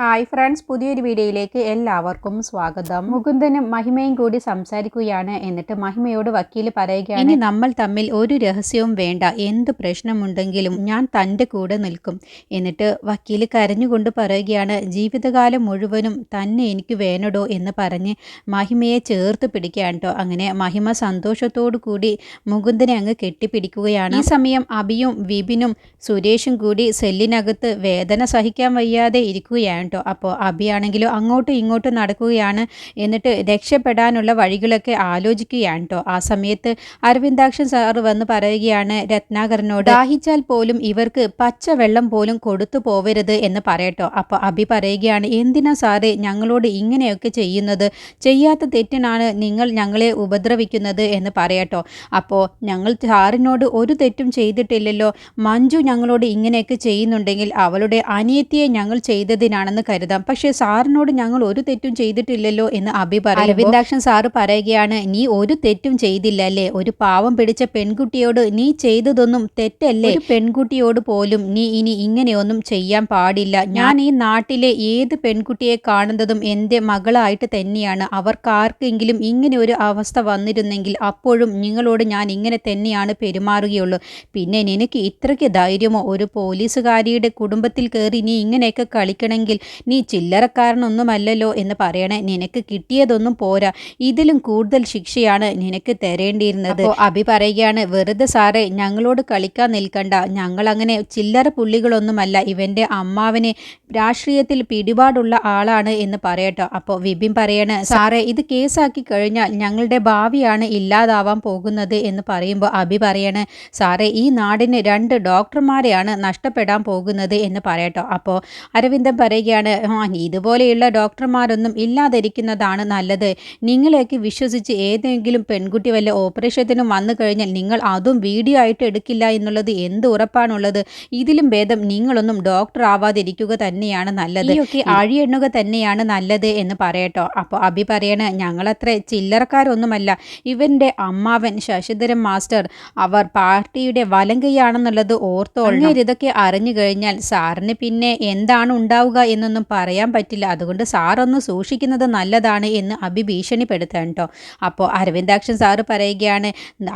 Hi friends പുതിയൊരു വീഡിയോയിലേക്ക് എല്ലാവർക്കും സ്വാഗതം. മുകുന്ദനും മഹിമയും കൂടി സംസാരിക്കുകയാണ്. എന്നിട്ട് മഹിമയോട് വക്കീൽ പറയുകയാണ് ഇനി നമ്മൾ തമ്മിൽ ഒരു രഹസ്യവും വേണ്ട. എന്ത് പ്രശ്നമുണ്ടെങ്കിലും ഞാൻ തന്റെ കൂടെ നിൽക്കും. എന്നിട്ട് വക്കീൽ കരഞ്ഞുകൊണ്ട് പറയുകയാണ് ജീവിതകാലം മുഴുവനും തന്നെ എനിക്ക് വേണടോ എന്ന് പറഞ്ഞ് മഹിമയെ ചേർത്ത് പിടിക്കുകയാണ് കേട്ടോ അങ്ങനെ മഹിമ സന്തോഷത്തോടു കൂടി മുകുന്ദനെ അങ്ങ് കെട്ടിപ്പിടിക്കുകയാണ്. ഈ സമയം അബിയും വിപിനും സുരേഷും കൂടി സെല്ലിനകത്ത് വേദന സഹിക്കാൻ വയ്യാതെ ഇരിക്കുകയാണ് കേട്ടോ. അപ്പോൾ അബിയാണെങ്കിലും അങ്ങോട്ടും ഇങ്ങോട്ടും നടക്കുകയാണ് എന്നിട്ട് രക്ഷപ്പെടാനുള്ള വഴികളൊക്കെ ആലോചിക്കുകയാണ് കേട്ടോ. ആ സമയത്ത് അരവിന്ദാക്ഷൻ സാറ് വന്ന് പറയുകയാണ് രത്നാകരനോട് ദാഹിച്ചാൽ പോലും ഇവർക്ക് പച്ചവെള്ളം പോലും കൊടുത്തു പോവരുത് എന്ന് പറയട്ടോ. അപ്പോൾ അബി പറയുകയാണ് എന്തിനാ സാറേ ഞങ്ങളോട് ഇങ്ങനെയൊക്കെ ചെയ്യുന്നത്? ചെയ്യാത്ത തെറ്റിനാണ് നിങ്ങൾ ഞങ്ങളെ ഉപദ്രവിക്കുന്നത് എന്ന് പറയട്ടോ. അപ്പോൾ ഞങ്ങൾ സാറിനോട് ഒരു തെറ്റും ചെയ്തിട്ടില്ലല്ലോ. മഞ്ജു ഞങ്ങളോട് ഇങ്ങനെയൊക്കെ ചെയ്യുന്നുണ്ടെങ്കിൽ അവളുടെ അനിയത്തിയെ ഞങ്ങൾ ചെയ്തതിനാണെന്ന് കരുതാം. പക്ഷേ സാറിനോട് ഞങ്ങൾ ഒരു തെറ്റും ചെയ്തിട്ടില്ലല്ലോ എന്ന് അഭി പറയും അരവിന്ദാക്ഷൻ സാറ് പറയുകയാണ് നീ ഒരു തെറ്റും ചെയ്തില്ല അല്ലേ ഒരു പാവം പിടിച്ച പെൺകുട്ടിയോട് നീ ചെയ്തതൊന്നും തെറ്റല്ലേ? ഒരു പെൺകുട്ടിയോട് പോലും നീ ഇനി ഇങ്ങനെയൊന്നും ചെയ്യാൻ പാടില്ല. ഞാൻ ഈ നാട്ടിലെ ഏത് പെൺകുട്ടിയെ കാണുന്നതും എന്റെ മകളായിട്ട് തന്നെയാണ്. അവർക്കാർക്കെങ്കിലും ഇങ്ങനെ ഒരു അവസ്ഥ വന്നിരുന്നെങ്കിൽ അപ്പോഴും നിങ്ങളോട് ഞാൻ ഇങ്ങനെ തന്നെയാണ് പെരുമാറുകയുള്ളൂ. പിന്നെ നിനക്ക് ഇത്രയ്ക്ക് ധൈര്യമോ? ഒരു പോലീസുകാരിയുടെ കുടുംബത്തിൽ കയറി നീ ഇങ്ങനെയൊക്കെ കളിക്കണമെങ്കിൽ നീ ചില്ലറക്കാരനൊന്നുമല്ലല്ലോ എന്ന് പറയണേ. നിനക്ക് കിട്ടിയതൊന്നും പോരാ. ഇതിലും കൂടുതൽ ശിക്ഷയാണ് നിനക്ക് തരേണ്ടിയിരുന്നത്. അഭി പറയുകയാണ് വെറുതെ സാറേ ഞങ്ങളോട് കളിക്കാൻ നിൽക്കണ്ട. ഞങ്ങൾ അങ്ങനെ ചില്ലറ പുള്ളികളൊന്നുമല്ല. ഇവന്റെ അമ്മാവനെ രാഷ്ട്രീയത്തിൽ പിടിപാടുള്ള ആളാണ് എന്ന് പറയട്ടോ. അപ്പോൾ വിപിൻ പറയണ് സാറേ ഇത് കേസാക്കി കഴിഞ്ഞാൽ ഞങ്ങളുടെ ഭാവിയാണ് ഇല്ലാതാവാൻ പോകുന്നത് എന്ന് പറയുമ്പോൾ അഭി പറയണ് സാറേ ഈ നാടിന് രണ്ട് ഡോക്ടർമാരെയാണ് നഷ്ടപ്പെടാൻ പോകുന്നത് എന്ന് പറയട്ടോ. അപ്പോൾ അരവിന്ദൻ പറയുകയാണ് ആ ഇതുപോലെയുള്ള ഡോക്ടർമാരൊന്നും ഇല്ലാതിരിക്കുന്നതാണ് നല്ലത്. നിങ്ങളെയൊക്കെ വിശ്വസിച്ച് ഏതെങ്കിലും പെൺകുട്ടി വല്ല ഓപ്പറേഷത്തിനും വന്നു കഴിഞ്ഞാൽ നിങ്ങൾ അതും വീഡിയോ ആയിട്ട് എടുക്കില്ല എന്നുള്ളത് എന്ത് ഉറപ്പാണുള്ളത്? ഇതിലും ഭേദം നിങ്ങളൊന്നും ഡോക്ടർ ആവാതിരിക്കുക തന്നെയാണ് നല്ലത്. ഒക്കെ അഴിയെണ്ണുക തന്നെയാണ് നല്ലത് എന്ന് പറയട്ടോ. അപ്പോൾ അഭി പറയണ ഞങ്ങളത്ര ചില്ലറക്കാരൊന്നുമല്ല. ഇവന്റെ അമ്മാവൻ ശശിധരൻ മാസ്റ്റർ അവർ പാർട്ടിയുടെ വലങ്കയാണെന്നുള്ളത് ഓർത്തോളണം. ഇതൊക്കെ അറിഞ്ഞു കഴിഞ്ഞാൽ സാറിന് പിന്നെ എന്താണ് ഉണ്ടാവുക എന്നൊന്നും പറയാൻ പറ്റില്ല. അതുകൊണ്ട് സാറൊന്ന് സൂക്ഷിക്കുന്നത് നല്ലതാണ് എന്ന് അഭി ഭീഷണിപ്പെടുത്താൻ കേട്ടോ. അപ്പോൾ അരവിന്ദാക്ഷൻ സാറ് പറയുകയാണ്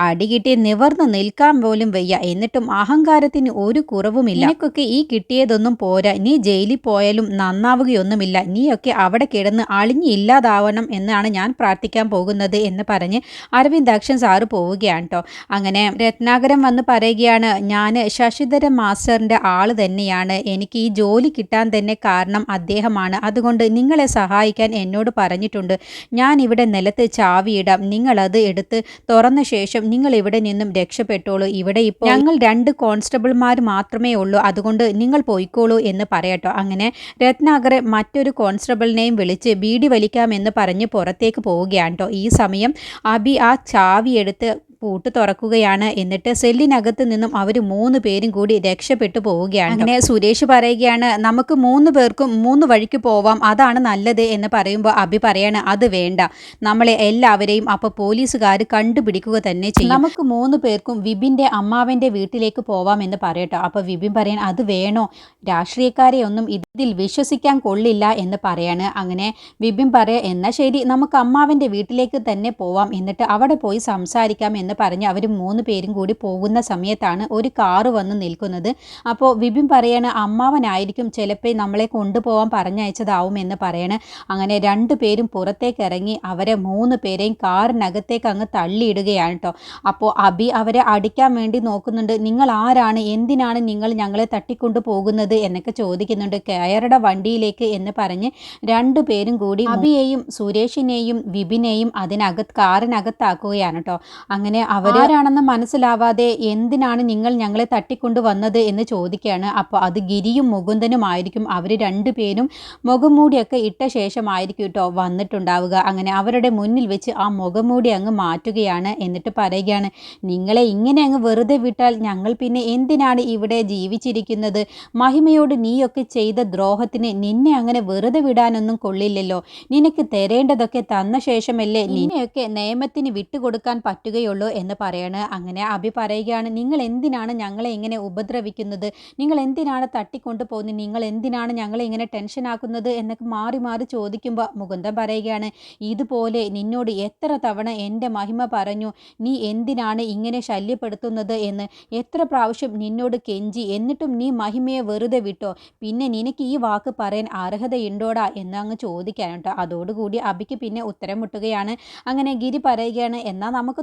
അടി കിട്ടി നിവർന്ന് നിൽക്കാൻ പോലും വയ്യ. എന്നിട്ടും അഹങ്കാരത്തിന് ഒരു കുറവുമില്ല. നിനക്കൊക്കെ ഈ കിട്ടിയതൊന്നും പോരാ. നീ ജയിലിൽ പോയാലും നന്നാവുകയൊന്നുമില്ല. നീയൊക്കെ അവിടെ കിടന്ന് അളിഞ്ഞില്ലാതാവണം എന്നാണ് ഞാൻ പ്രാർത്ഥിക്കാൻ പോകുന്നത് എന്ന് പറഞ്ഞ് അരവിന്ദാക്ഷൻ സാറ് പോവുകയാണ് കേട്ടോ. അങ്ങനെ രത്നാകരം വന്ന് പറയുകയാണ് ഞാൻ ശശിധര മാസ്റ്ററിന്റെ ആൾ തന്നെയാണ്. എനിക്ക് ഈ ജോലി കിട്ടാൻ തന്നെ കാരണം അദ്ദേഹമാണ്. അതുകൊണ്ട് നിങ്ങളെ സഹായിക്കാൻ എന്നോട് പറഞ്ഞിട്ടുണ്ട്. ഞാൻ ഇവിടെ നിലത്ത് ചാവിയിടാം. നിങ്ങളത് എടുത്ത് തുറന്ന ശേഷം നിങ്ങൾ ഇവിടെ നിന്നും രക്ഷപ്പെട്ടോളൂ. ഇവിടെ ഇപ്പോൾ ഞങ്ങൾ രണ്ട് കോൺസ്റ്റബിൾമാർ മാത്രമേ ഉള്ളൂ. അതുകൊണ്ട് നിങ്ങൾ പോയിക്കോളൂ എന്ന് പറയട്ടോ. അങ്ങനെ രത്നാകരെ മറ്റൊരു കോൺസ്റ്റബിളിനെയും വിളിച്ച് ബീഡി വലിക്കാമെന്ന് പറഞ്ഞ് പുറത്തേക്ക് പോവുകയാണ് കേട്ടോ. ഈ സമയം അബി ആ ചാവി എടുത്ത് പൂട്ട് തുറക്കുകയാണ്. എന്നിട്ട് സെല്ലിനകത്ത് നിന്നും അവർ മൂന്ന് പേരും കൂടി രക്ഷപ്പെട്ടു പോവുകയാണ്. അങ്ങനെ സുരേഷ് പറയുകയാണ് നമുക്ക് മൂന്ന് പേർക്കും മൂന്ന് വഴിക്ക് പോവാം. അതാണ് നല്ലത് എന്ന് പറയുമ്പോൾ അഭി പറയാണ് അത് വേണ്ട. നമ്മളെ എല്ലാവരെയും അപ്പോൾ പോലീസുകാർ കണ്ടുപിടിക്കുക തന്നെ ചെയ്യും. നമുക്ക് മൂന്ന് പേർക്കും വിബിന്റെ അമ്മാവന്റെ വീട്ടിലേക്ക് പോവാം എന്ന് പറയട്ടെ. അപ്പോൾ വിബിൻ പറയാൻ അത് വേണോ? രാഷ്ട്രീയക്കാരെ ഒന്നും ഇതിൽ വിശ്വസിക്കാൻ കൊള്ളില്ല എന്ന് പറയാണ്. അങ്ങനെ വിബിൻ പറയാ എന്നാൽ ശരി. നമുക്ക് അമ്മാവന്റെ വീട്ടിലേക്ക് തന്നെ പോവാം. എന്നിട്ട് അവിടെ പോയി സംസാരിക്കാം എന്ന് പറഞ്ഞ് അവർ മൂന്ന് പേരും കൂടി പോകുന്ന സമയത്താണ് ഒരു കാറ് വന്ന് നിൽക്കുന്നത്. അപ്പോൾ വിപിൻ പറയാണ് അമ്മാവനായിരിക്കും ചിലപ്പോൾ നമ്മളെ കൊണ്ടുപോകാൻ പറഞ്ഞയച്ചതാവും എന്ന് പറയണ്. അങ്ങനെ രണ്ട് പേരും പുറത്തേക്ക് ഇറങ്ങി അവരെ മൂന്ന് പേരെയും കാറിനകത്തേക്ക് അങ്ങ് തള്ളിയിടുകയാണ് കേട്ടോ അപ്പോൾ അബി അവരെ അടിക്കാൻ വേണ്ടി നോക്കുന്നുണ്ട്. നിങ്ങൾ ആരാണ്? എന്തിനാണ് നിങ്ങൾ ഞങ്ങളെ തട്ടിക്കൊണ്ടു പോകുന്നത്? എന്നൊക്കെ ചോദിക്കുന്നുണ്ട് കയറുടെ വണ്ടിയിലേക്ക് എന്ന് പറഞ്ഞ് രണ്ടു പേരും കൂടി അബിയെയും സുരേഷിനെയും വിപിനെയും അതിനകത്ത് കാറിനകത്താക്കുകയാണ് കേട്ടോ അങ്ങനെ അവരാരാണെന്ന് മനസ്സിലാവാതെ എന്തിനാണ് നിങ്ങൾ ഞങ്ങളെ തട്ടിക്കൊണ്ടു വന്നത് എന്ന് ചോദിക്കുകയാണ്. അപ്പോൾ അത് ഗിരിയും മുകുന്ദനും മുകുന്ദനുമായിരിക്കും അവർ രണ്ടുപേരും മുഖംമൂടിയൊക്കെ ഇട്ട ശേഷമായിരിക്കും കേട്ടോ വന്നിട്ടുണ്ടാവുക. അങ്ങനെ അവരുടെ മുന്നിൽ വെച്ച് ആ മുഖംമൂടി അങ്ങ് മാറ്റുകയാണ് എന്നിട്ട് പറയുകയാണ് നിങ്ങളെ ഇങ്ങനെ അങ്ങ് വെറുതെ വിട്ടാൽ ഞങ്ങൾ പിന്നെ എന്തിനാണ് ഇവിടെ ജീവിച്ചിരിക്കുന്നത്? മഹിമയോട് നീയൊക്കെ ചെയ്ത ദ്രോഹത്തിന് നിന്നെ അങ്ങനെ വെറുതെ വിടാനൊന്നും കൊള്ളില്ലല്ലോ. നിനക്ക് തരേണ്ടതൊക്കെ തന്ന ശേഷമല്ലേ നിന്നെയൊക്കെ നിയമത്തിന് വിട്ടുകൊടുക്കാൻ പറ്റുകയുള്ളൂ. ഉള്ളൂ എന്ന് പറയാണ്. അങ്ങനെ അഭി പറയുകയാണ് നിങ്ങൾ എന്തിനാണ് ഞങ്ങളെ ഇങ്ങനെ ഉപദ്രവിക്കുന്നത്? നിങ്ങൾ എന്തിനാണ് തട്ടിക്കൊണ്ടു പോകുന്നത് നിങ്ങൾ എന്തിനാണ് ഞങ്ങളെ ഇങ്ങനെ ടെൻഷൻ ആക്കുന്നത്? എന്നൊക്കെ മാറി മാറി ചോദിക്കുമ്പോൾ മുകുന്ദൻ പറയുകയാണ് ഇതുപോലെ നിന്നോട് എത്ര തവണ എന്റെ മഹിമ പറഞ്ഞു നീ എന്തിനാണ് ഇങ്ങനെ ശല്യപ്പെടുത്തുന്നത് എന്ന്? എത്ര പ്രാവശ്യം നിന്നോട് കെഞ്ചി എന്നിട്ടും നീ മഹിമയെ വെറുതെ വിട്ടോ? പിന്നെ നിനക്ക് ഈ വാക്ക് പറയാൻ അർഹതയുണ്ടോടാ? എന്ന് അങ്ങ് ചോദിക്കാനുണ്ട് അതോടുകൂടി അബിക്ക് പിന്നെ ഉത്തരം മുട്ടുകയാണ്. അങ്ങനെ ഗിരി പറയുകയാണ് എന്നാൽ നമുക്ക്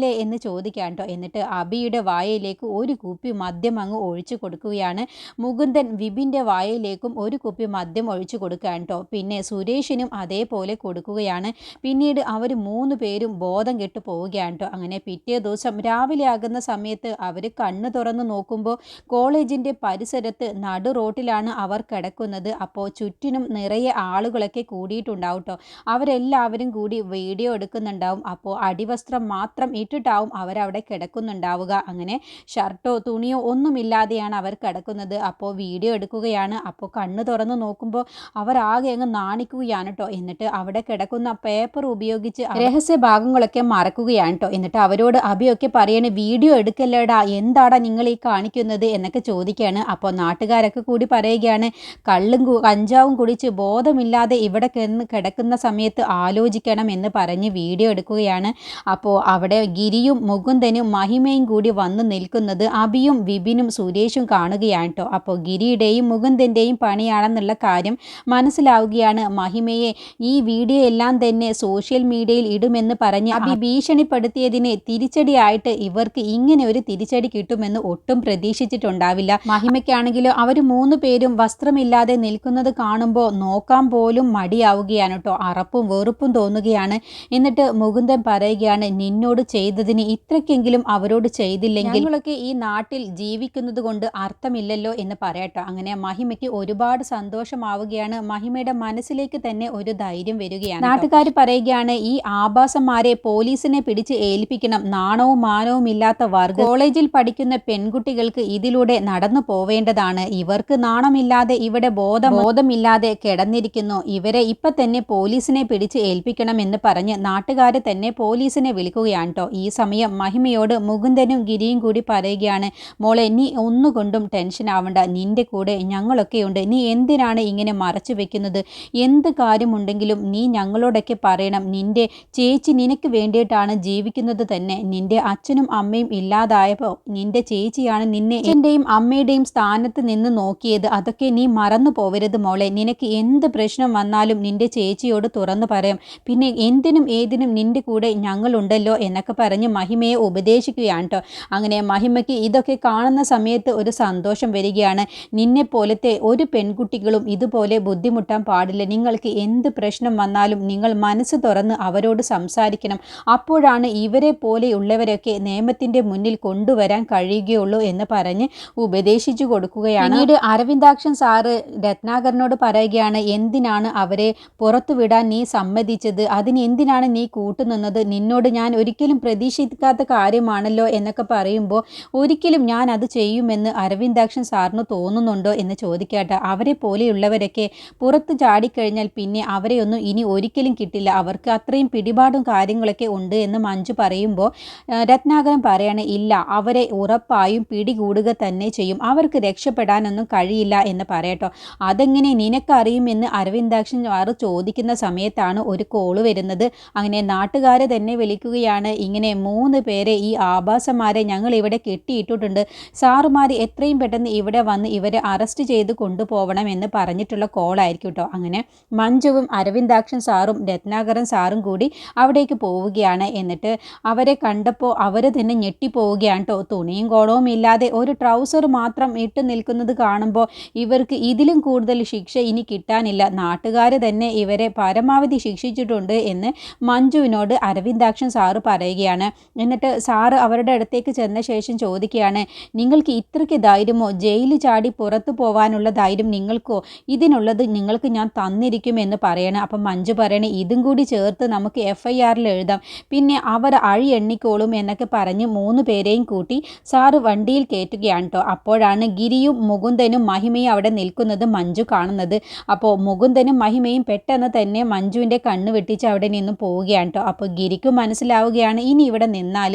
തുടങ്ങല്ലേ എന്ന് ചോദിക്കാൻ കേട്ടോ എന്നിട്ട് അബിയുടെ വായയിലേക്ക് ഒരു കുപ്പി മദ്യം അങ്ങ് ഒഴിച്ചു കൊടുക്കുകയാണ്. മുകുന്ദൻ വിപിന്റെ വായയിലേക്കും ഒരു കുപ്പി മദ്യം ഒഴിച്ചു കൊടുക്കാൻ കേട്ടോ പിന്നെ സുരേഷിനും അതേപോലെ കൊടുക്കുകയാണ്. പിന്നീട് അവർ മൂന്ന് പേരും ബോധം കെട്ടു പോവുകയാണ് കേട്ടോ അങ്ങനെ പിറ്റേ ദിവസം രാവിലെ ആകുന്ന സമയത്ത് അവർ കണ്ണ് തുറന്ന് നോക്കുമ്പോൾ കോളേജിന്റെ പരിസരത്ത് നടു റോട്ടിലാണ് അവർ കിടക്കുന്നത്. അപ്പോൾ ചുറ്റിനും നിറയെ ആളുകളൊക്കെ കൂടിയിട്ടുണ്ടാവും കേട്ടോ അവരെല്ലാവരും കൂടി വീഡിയോ എടുക്കുന്നുണ്ടാവും. അപ്പോൾ അടിവസ്ത്രം മാത്രം ഇട്ടിട്ടാവും അവരവിടെ കിടക്കുന്നുണ്ടാവുക. അങ്ങനെ ഷർട്ടോ തുണിയോ ഒന്നുമില്ലാതെയാണ് അവർ കിടക്കുന്നത്. അപ്പോൾ വീഡിയോ എടുക്കുകയാണ്. അപ്പോൾ കണ്ണ് തുറന്ന് നോക്കുമ്പോൾ അവർ ആകെ അങ്ങ് നാണിക്കുകയാണ് കേട്ടോ എന്നിട്ട് അവിടെ കിടക്കുന്ന പേപ്പർ ഉപയോഗിച്ച് രഹസ്യ ഭാഗങ്ങളൊക്കെ മറക്കുകയാണ് കേട്ടോ എന്നിട്ട് അവരോട് അഭിയൊക്കെ പറയണേ വീഡിയോ എടുക്കല്ലേടാ എന്താടാ നിങ്ങൾ ഈ കാണിക്കുന്നത്? എന്നൊക്കെ ചോദിക്കുകയാണ്. അപ്പോൾ നാട്ടുകാരൊക്കെ കൂടി പറയുകയാണ് കള്ളും കഞ്ചാവും കുടിച്ച് ബോധമില്ലാതെ ഇവിടെ കിടക്കുന്ന സമയത്ത് ആലോചിക്കണം എന്ന് പറഞ്ഞ് വീഡിയോ എടുക്കുകയാണ്. അപ്പോൾ അവിടെ ഗിരിയും മുകുന്ദനും മഹിമയും കൂടി വന്നു നിൽക്കുന്നത് അബിയും വിപിനും സുരേഷും കാണുകയാണ് കേട്ടോ അപ്പോൾ ഗിരിയുടെയും മുകുന്ദന്റെയും പണിയാണെന്നുള്ള കാര്യം മനസ്സിലാവുകയാണ്. മഹിമയെ ഈ വീഡിയോ എല്ലാം തന്നെ സോഷ്യൽ മീഡിയയിൽ ഇടുമെന്ന് പറഞ്ഞ് അബി ഭീഷണിപ്പെടുത്തിയതിന് തിരിച്ചടിയായിട്ട് ഇവർക്ക് ഇങ്ങനെ ഒരു തിരിച്ചടി കിട്ടുമെന്ന് ഒട്ടും പ്രതീക്ഷിച്ചിട്ടുണ്ടാവില്ല. മഹിമയ്ക്കാണെങ്കിലോ അവർ മൂന്ന് പേരും വസ്ത്രമില്ലാതെ നിൽക്കുന്നത് കാണുമ്പോൾ നോക്കാൻ പോലും മടിയാവുകയാണ് കേട്ടോ അറപ്പും വെറുപ്പും തോന്നുകയാണ്. എന്നിട്ട് മുകുന്ദൻ പറയുകയാണ് നിന്നോട് ചെയ്തതിന് ഇത്രക്കെങ്കിലും അവരോട് ചെയ്തില്ലെങ്കിൽ ഞങ്ങളൊക്കെ ഈ നാട്ടിൽ ജീവിക്കുന്നത് കൊണ്ട് അർത്ഥമില്ലല്ലോ എന്ന് പറയട്ടോ അങ്ങനെ മഹിമയ്ക്ക് ഒരുപാട് സന്തോഷമാവുകയാണ്. മഹിമയുടെ മനസ്സിലേക്ക് തന്നെ ഒരു ധൈര്യം വരികയാണ് നാട്ടുകാർ പറയുകയാണ് ഈ ആഭാസന്മാരെ പോലീസിനെ പിടിച്ച് ഏൽപ്പിക്കണം. നാണവും മാനവും ഇല്ലാത്ത വർഗ കോളേജിൽ പഠിക്കുന്ന പെൺകുട്ടികൾക്ക് ഇതിലൂടെ നടന്നു പോവേണ്ടതാണ്. ഇവർക്ക് നാണമില്ലാതെ ഇവിടെ ബോധ ബോധമില്ലാതെ കിടന്നിരിക്കുന്നു. ഇവരെ ഇപ്പൊ തന്നെ പോലീസിനെ പിടിച്ച് ഏൽപ്പിക്കണം എന്ന് പറഞ്ഞ് നാട്ടുകാർ തന്നെ പോലീസിനെ വിളിക്കുകയാണ് കേട്ടോ. ഈ സമയം മഹിമയോട് മുകുന്ദനും ഗിരിയും കൂടി പറയുകയാണ് മോളെ നീ ഒന്നുകൊണ്ടും ടെൻഷൻ ആവണ്ട. നിന്റെ കൂടെ ഞങ്ങളൊക്കെയുണ്ട് നീ എന്തിനാണ് ഇങ്ങനെ മറച്ചു വെക്കുന്നത്? എന്ത് കാര്യമുണ്ടെങ്കിലും നീ ഞങ്ങളോടൊക്കെ പറയണം. നിന്റെ ചേച്ചി നിനക്ക് വേണ്ടിയിട്ടാണ് ജീവിക്കുന്നത് തന്നെ. നിന്റെ അച്ഛനും അമ്മയും ഇല്ലാതായപ്പോൾ നിന്റെ ചേച്ചിയാണ് നിന്നെ എന്റെയും അമ്മയുടെയും സ്ഥാനത്ത് നിന്ന് നോക്കിയത്. അതൊക്കെ നീ മറന്നു പോവരുത് മോളെ. നിനക്ക് എന്ത് പ്രശ്നം വന്നാലും നിന്റെ ചേച്ചിയോട് തുറന്നു പറയാം. പിന്നെ എന്തിനും ഏതിനും നിന്റെ കൂടെ ഞങ്ങളുണ്ടല്ലോ എന്നൊക്കെ പറഞ്ഞ് മഹിമയെ ഉപദേശിക്കുകയാണ് കേട്ടോ അങ്ങനെ മഹിമയ്ക്ക് ഇതൊക്കെ കാണുന്ന സമയത്ത് ഒരു സന്തോഷം വരികയാണ്. നിന്നെ പോലത്തെ ഒരു പെൺകുട്ടികളും ഇതുപോലെ ബുദ്ധിമുട്ടാൻ പാടില്ല. നിങ്ങൾക്ക് എന്ത് പ്രശ്നം വന്നാലും നിങ്ങൾ മനസ്സ് തുറന്ന് അവരോട് സംസാരിക്കണം. അപ്പോഴാണ് ഇവരെ പോലെയുള്ളവരൊക്കെ നിയമത്തിന്റെ മുന്നിൽ കൊണ്ടുവരാൻ കഴിയുകയുള്ളൂ എന്ന് പറഞ്ഞ് ഉപദേശിച്ചു കൊടുക്കുകയാണ്. പിന്നീട് അരവിന്ദാക്ഷൻ സാറ് രത്നാകരനോട് പറയുകയാണ് എന്തിനാണ് അവരെ പുറത്തുവിടാൻ നീ സമ്മതിച്ചത്? അതിന് എന്തിനാണ് നീ കൂട്ടുനിന്നത്? നിന്നോട് ഞാൻ ഒരിക്കലും പ്രതീക്ഷിക്കാത്ത കാര്യമാണല്ലോ എന്നൊക്കെ പറയുമ്പോൾ ഒരിക്കലും ഞാൻ അത് ചെയ്യുമെന്ന് അരവിന്ദാക്ഷൻ സാറിന് തോന്നുന്നുണ്ടോ എന്ന് ചോദിക്കട്ടെ. അവരെ പോലെയുള്ളവരൊക്കെ പുറത്ത് ചാടിക്കഴിഞ്ഞാൽ പിന്നെ അവരെയൊന്നും ഇനി ഒരിക്കലും കിട്ടില്ല. അവർക്ക് അത്രയും പിടിപാടും കാര്യങ്ങളൊക്കെ ഉണ്ട് എന്ന് മഞ്ജു പറയുമ്പോൾ രത്നാകരൻ പറയാണ് ഇല്ല അവരെ ഉറപ്പായും പിടികൂടുക തന്നെ ചെയ്യും. അവർക്ക് രക്ഷപ്പെടാനൊന്നും കഴിയില്ല എന്ന് പറയട്ടോ. അതെങ്ങനെ നിനക്കറിയുമെന്ന് അരവിന്ദാക്ഷൻ ചോദിക്കുന്ന സമയത്താണ് ഒരു കോൾ വരുന്നത്. അങ്ങനെ നാട്ടുകാരെ തന്നെ വിളിക്കുകയാണ്. ഇങ്ങനെ മൂന്ന് പേരെ ഈ ആഭാസന്മാരെ ഞങ്ങൾ ഇവിടെ കെട്ടിയിട്ടിട്ടുണ്ട്. സാറുമാർ എത്രയും പെട്ടെന്ന് ഇവിടെ വന്ന് ഇവരെ അറസ്റ്റ് ചെയ്ത് കൊണ്ടുപോകണം എന്ന് പറഞ്ഞിട്ടുള്ള കോളായിരിക്കും കേട്ടോ അങ്ങനെ മഞ്ജുവും അരവിന്ദാക്ഷൻ സാറും രത്നാകരൻ സാറും കൂടി അവിടേക്ക് പോവുകയാണ്. എന്നിട്ട് അവരെ കണ്ടപ്പോൾ അവർ തന്നെ ഞെട്ടിപ്പോവുകയാണ് കേട്ടോ തുണിയും കോളവും ഇല്ലാതെ ഒരു ട്രൗസർ മാത്രം ഇട്ട് നിൽക്കുന്നത് കാണുമ്പോൾ ഇവർക്ക് ഇതിലും കൂടുതൽ ശിക്ഷ ഇനി കിട്ടാനില്ല. നാട്ടുകാർ തന്നെ ഇവരെ പരമാവധി ശിക്ഷിച്ചിട്ടുണ്ട് എന്ന് മഞ്ജുവിനോട് അരവിന്ദാക്ഷൻ സാറ് പറയുകയാണ്. എന്നിട്ട് സാറ് അവരുടെ അടുത്തേക്ക് ചെന്ന ശേഷം ചോദിക്കുകയാണ് നിങ്ങൾക്ക് ഇത്രയ്ക്ക് ധൈര്യമോ? ജയിലിൽ ചാടി പുറത്തു പോകാനുള്ള ധൈര്യം നിങ്ങൾക്കോ? ഇതിനുള്ളത് നിങ്ങൾക്ക് ഞാൻ തന്നിരിക്കും എന്ന് പറയണം. അപ്പം മഞ്ജു പറയണേ ഇതും കൂടി ചേർത്ത് നമുക്ക് എഫ് ഐ ആറിൽ എഴുതാം. പിന്നെ അവർ അഴി എണ്ണിക്കോളും എന്നൊക്കെ പറഞ്ഞ് മൂന്ന് പേരെയും കൂട്ടി സാറ് വണ്ടിയിൽ കയറ്റുകയാണ് കേട്ടോ അപ്പോഴാണ് ഗിരിയും മുകുന്ദനും മഹിമയും അവിടെ നിൽക്കുന്നത് മഞ്ജു കാണുന്നത്. അപ്പോൾ മുകുന്ദനും മഹിമയും പെട്ടെന്ന് തന്നെ മഞ്ജുവിന്റെ കണ്ണ് വെട്ടിച്ച് അവിടെ നിന്ന് പോവുകയാണ് കേട്ടോ അപ്പോൾ ഗിരിക്കും മനസ്സിലാവുകയാണ് ഇനി ഇനി ഇവിടെ നിന്നാൽ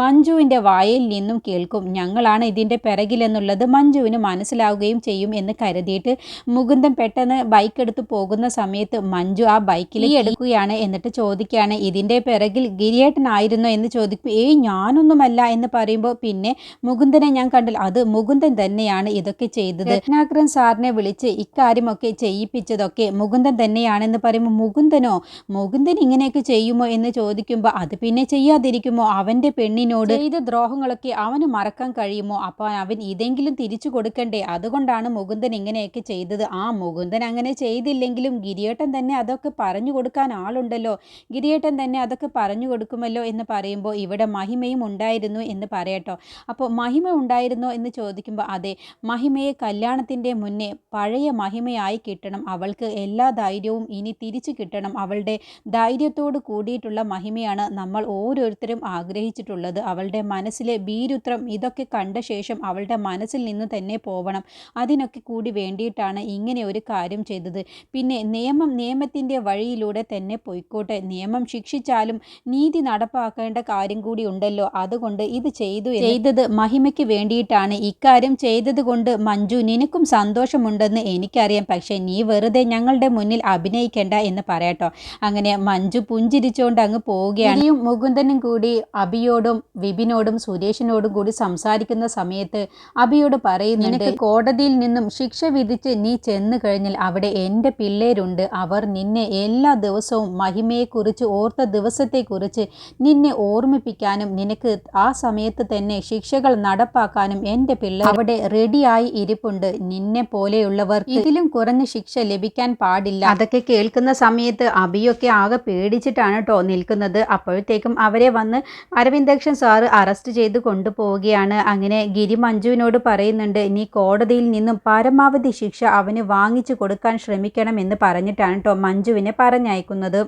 മഞ്ജുവിന്റെ വായിൽ നിന്നും കേൾക്കും. ഞങ്ങളാണ് ഇതിന്റെ പിറകിലെന്നുള്ളത് മഞ്ജുവിന് മനസ്സിലാവുകയും ചെയ്യും എന്ന് കരുതിയിട്ട് മുകുന്ദൻ പെട്ടെന്ന് ബൈക്ക് എടുത്ത് പോകുന്ന സമയത്ത് മഞ്ജു ആ ബൈക്കിൽ എടുക്കുകയാണ് എന്നിട്ട് ചോദിക്കുകയാണ് ഇതിന്റെ പിറകിൽ ഗിരിയേട്ടനായിരുന്നോ? എന്ന് ചോദിക്കും. ഏയ് ഞാനൊന്നുമല്ല എന്ന് പറയുമ്പോൾ പിന്നെ മുകുന്ദനെ ഞാൻ കണ്ടില്ല. അത് മുകുന്ദൻ തന്നെയാണ് ഇതൊക്കെ ചെയ്തത്. രത്നാകരൻ സാറിനെ വിളിച്ച് ഇക്കാര്യമൊക്കെ ചെയ്യിപ്പിച്ചതൊക്കെ മുകുന്ദൻ തന്നെയാണെന്ന് പറയുമ്പോൾ മുകുന്ദനോ മുകുന്ദൻ ഇങ്ങനെയൊക്കെ ചെയ്യുമോ? എന്ന് ചോദിക്കുമ്പോൾ അത് പിന്നെ ചെയ്യാതിരിക്കുമോ അവന്റെ പെണ്ണിനോട് ചെയ്ത ദ്രോഹങ്ങളൊക്കെ അവന് മറക്കാൻ കഴിയുമോ? അപ്പോൾ അവൻ ഇതെങ്കിലും തിരിച്ചു കൊടുക്കണ്ടേ? അതുകൊണ്ടാണ് മുകുന്ദൻ ഇങ്ങനെയൊക്കെ ചെയ്തത്. ആ മുകുന്ദൻ അങ്ങനെ ചെയ്തില്ലെങ്കിലും ഗിരിയേട്ടൻ തന്നെ അതൊക്കെ പറഞ്ഞു കൊടുക്കാൻ ആളുണ്ടല്ലോ. ഗിരിയേട്ടൻ തന്നെ അതൊക്കെ പറഞ്ഞു കൊടുക്കുമല്ലോ എന്ന് പറയുമ്പോൾ ഇവിടെ മഹിമയും ഉണ്ടായിരുന്നു എന്ന് പറയട്ടോ. അപ്പോൾ മഹിമ ഉണ്ടായിരുന്നോ എന്ന് ചോദിക്കുമ്പോൾ അതെ മഹിമയെ കല്യാണത്തിന്റെ മുന്നേ പഴയ മഹിമയായി കിട്ടണം. അവൾക്ക് എല്ലാ ധൈര്യവും ഇനി തിരിച്ചു കിട്ടണം. അവളുടെ ധൈര്യത്തോട് കൂടിയിട്ടുള്ള മഹിമയാണ് നമ്മൾ ഓരോരുത്തരും ആഗ്രഹിച്ചിട്ടുള്ളത് അവളുടെ മനസ്സിലെ ഭീരുത്രം ഇതൊക്കെ കണ്ട ശേഷം അവളുടെ മനസ്സിൽ നിന്ന് തന്നെ പോവണം. അതിനൊക്കെ കൂടി വേണ്ടിയിട്ടാണ് ഇങ്ങനെ ഒരു കാര്യം ചെയ്തത്. പിന്നെ നിയമം നിയമത്തിന്റെ വഴിയിലൂടെ തന്നെ പോയിക്കോട്ടെ. നിയമം ശിക്ഷിച്ചാലും നീതി നടപ്പാക്കേണ്ട കാര്യം കൂടി ഉണ്ടല്ലോ. അതുകൊണ്ട് ഇത് ചെയ്തു ചെയ്തത് മഹിമയ്ക്ക് വേണ്ടിയിട്ടാണ്. ഇക്കാര്യം ചെയ്തത് കൊണ്ട് മഞ്ജു നിനക്കും സന്തോഷമുണ്ടെന്ന് എനിക്കറിയാം. പക്ഷേ നീ വെറുതെ ഞങ്ങളുടെ മുന്നിൽ അഭിനയിക്കേണ്ട എന്ന് പറയട്ടോ അങ്ങനെ മഞ്ജു പുഞ്ചിരിച്ചുകൊണ്ട് അങ്ങ് പോവുകയാണ്. മുകുന്ദനും കൂടി അബിയോടും വിപിനോടും സുരേഷിനോടും കൂടി സംസാരിക്കുന്ന സമയത്ത് അബിയോട് പറയുന്നുണ്ട് കോടതിയിൽ നിന്നും ശിക്ഷ വിധിച്ച് നീ ചെന്നു കഴിഞ്ഞാൽ അവിടെ എന്റെ പിള്ളേരുണ്ട്. അവർ നിന്നെ എല്ലാ ദിവസവും മഹിമയെക്കുറിച്ച് ഓർത്ത ദിവസത്തെക്കുറിച്ച് നിന്നെ ഓർമ്മിപ്പിക്കാനും നിനക്ക് ആ സമയത്ത് തന്നെ ശിക്ഷകൾ നടപ്പാക്കാനും എന്റെ പിള്ളേർ അവിടെ റെഡിയായി ഇരിപ്പുണ്ട്. നിന്നെ പോലെയുള്ളവർ ഇതിലും കുറഞ്ഞ ശിക്ഷ ലഭിക്കാൻ പാടില്ല. അതൊക്കെ കേൾക്കുന്ന സമയത്ത് അബിയൊക്കെ ആകെ പേടിച്ചിട്ടാണ് കേട്ടോ നിൽക്കുന്നത്. അപ്പോഴത്തേക്കും അവരെ വന്ന് അരവിന്ദക്ഷൻ സാറ് അറസ്റ്റ് ചെയ്ത് കൊണ്ടുപോവുകയാണ്. അങ്ങനെ ഗിരി മഞ്ജുവിനോട് പറയുന്നുണ്ട് നീ കോടതിയിൽ നിന്നും പരമാവധി ശിക്ഷ അവന് വാങ്ങിച്ചു കൊടുക്കാൻ ശ്രമിക്കണം എന്ന് പറഞ്ഞിട്ടാണ് കേട്ടോ മഞ്ജുവിനെ പറഞ്ഞയക്കുന്നത്.